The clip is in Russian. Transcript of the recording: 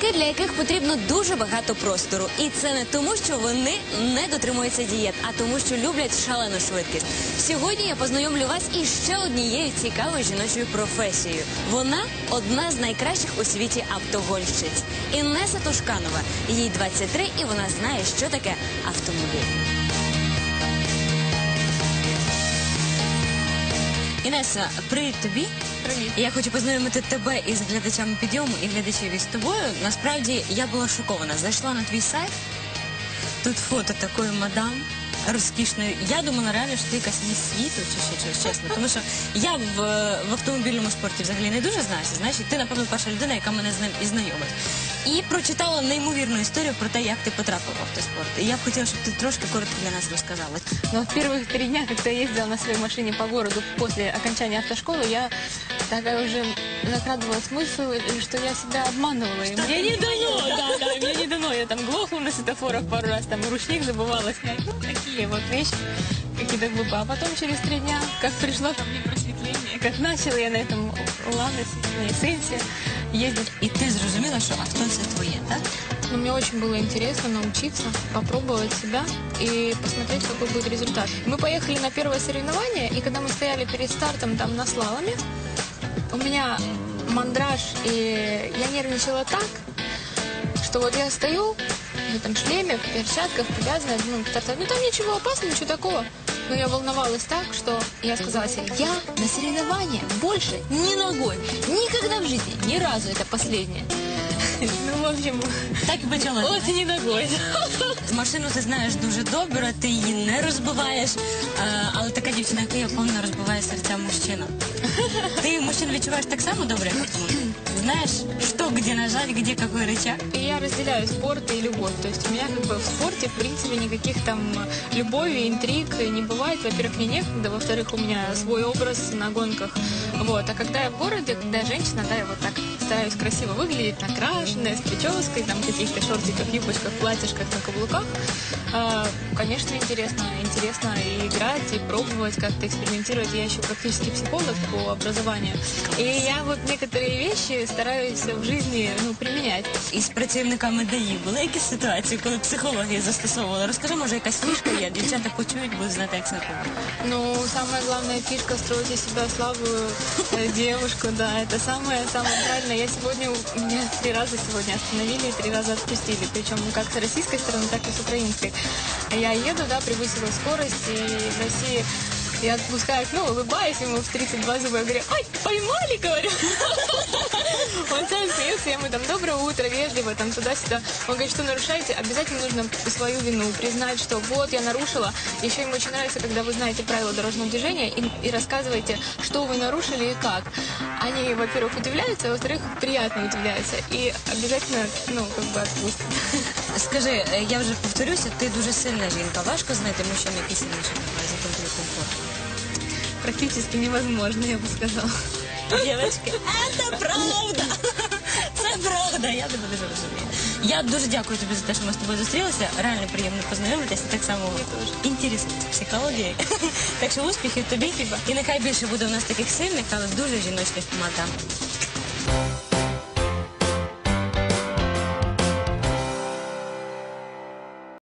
Жінки, для яких потрібно дуже багато простору. І це не тому, що вони не дотримуються дієт, а тому, що люблять шалену швидкість. Сьогодні я познайомлю вас із ще однією цікавою жіночою професією. Вона одна з найкращих у світі автогольщиць. Інеса Тушканова. Їй 23 і вона знає, що таке автомобіль. Інеса, привіт тобі. Привіт. Я хочу познайомити тебе із глядачами підйому і глядачів із тобою. Насправді я була шокована. Зайшла на твій сайт. Тут фото такої мадам розкішної. Я думала реально, що ти якась міс світу, чи ще щось чесно. Тому що я в, в автомобільному спорті взагалі не дуже знаюся. Знаєш, і ти, напевно, перша людина, яка мене з ним і знайомить. І прочитала неймовірну історію про те, як ти потрапив в автоспорт. І я б хотіла, щоб ти трошки коротко для нас розказала. Но в первых три дня, когда я ездила на своей машине по городу после окончания автошколы, я такая уже закрадывала смысл, что я себя обманывала. И мне не дано, на светофорах пару раз, там ручник забывала снять. Ну, такие вот вещи какие-то глупые. А потом через три дня, как пришло ко мне просветление, как начала я на этом Ланосе, на Эссенсе ездить. І ти зрозуміла, що авто це твоє, так? Но мне очень было интересно научиться, попробовать себя и посмотреть, какой будет результат. Мы поехали на первое соревнование, и когда мы стояли перед стартом там на слаломе, у меня мандраж, и я нервничала так, что вот я стою в этом шлеме, в перчатках, привязанная, ну, к старту. ну там ничего опасного, ничего такого. Но я волновалась так, что я сказала себе, я на соревнования больше ни ногой, никогда в жизни, ни разу, это последнее. Ну, в общем, Так і почалося. От не ногой. Машину ти знаєш дуже добре, ти її не розбиваєш, е, але така дівчина, як ти, повна розбиває серця мужчина. Ти мужчин відчуваєш так само добре, як автомобіль? Знаєш, що, де нажать, де який рычаг? И я разделяю спорт и любовь. То есть у меня как бы в спорте, в принципе, никаких там любови, интриг не бывает. Во-первых, мне некогда, во-вторых, у меня свой образ на гонках. Вот. А когда я в городе, когда я женщина, да, я вот так стараюсь красиво выглядеть, накрашенная, с прической, там, каких-то шортиках, юбочках, платьишках, на каблуках. А, конечно, интересно Интересно и играть, и пробовать, как-то экспериментировать. Я еще практически психолог по образованию. И я вот некоторые вещи стараюсь в жизни ну, применять. Із працівниками ДАІ були якісь ситуації, коли психологи застосовували? Розкажи, може, якась фішка є, дівчата почують, будуть знати, як знакомо. Ну, самая главная фишка строить из себя слабую э, девушку, да, это самое самое правильное. Я сегодня, у меня три раза сегодня остановили, и три раза отпустили, причем как с российской стороны, так и с украинской. Я еду, да, превысила скорость, и в России я отпускаю, ну, улыбаюсь ему в 32 зуба, я говорю, ай, поймали, говорю Он сам смеется, я ему там, доброе утро, вежливо, там, туда-сюда. Он говорит, что нарушаете, обязательно нужно свою вину признать, что вот, я нарушила. Еще ему очень нравится, когда вы знаете правила дорожного движения и, и рассказываете, что вы нарушили и как. Они, во-первых, удивляются, а во-вторых, приятно удивляются. И обязательно, ну, как бы отпустят. Скажи, е, я вже повторюся, ти дуже сильна жінка. Важко знайти мужчину, який сильніше за твій комфорт. Практически невозможно, я бы сказала. Дівчатки, це правда. Правда, я тебе дуже розумію. Я дуже дякую тобі за те, що ми з тобою зустрілися. Реально приємно познайомитися. Так само інтерес психології. Так що успіхів тобі. І нехай більше буде у нас таких сильних, але дуже жіночних мадам.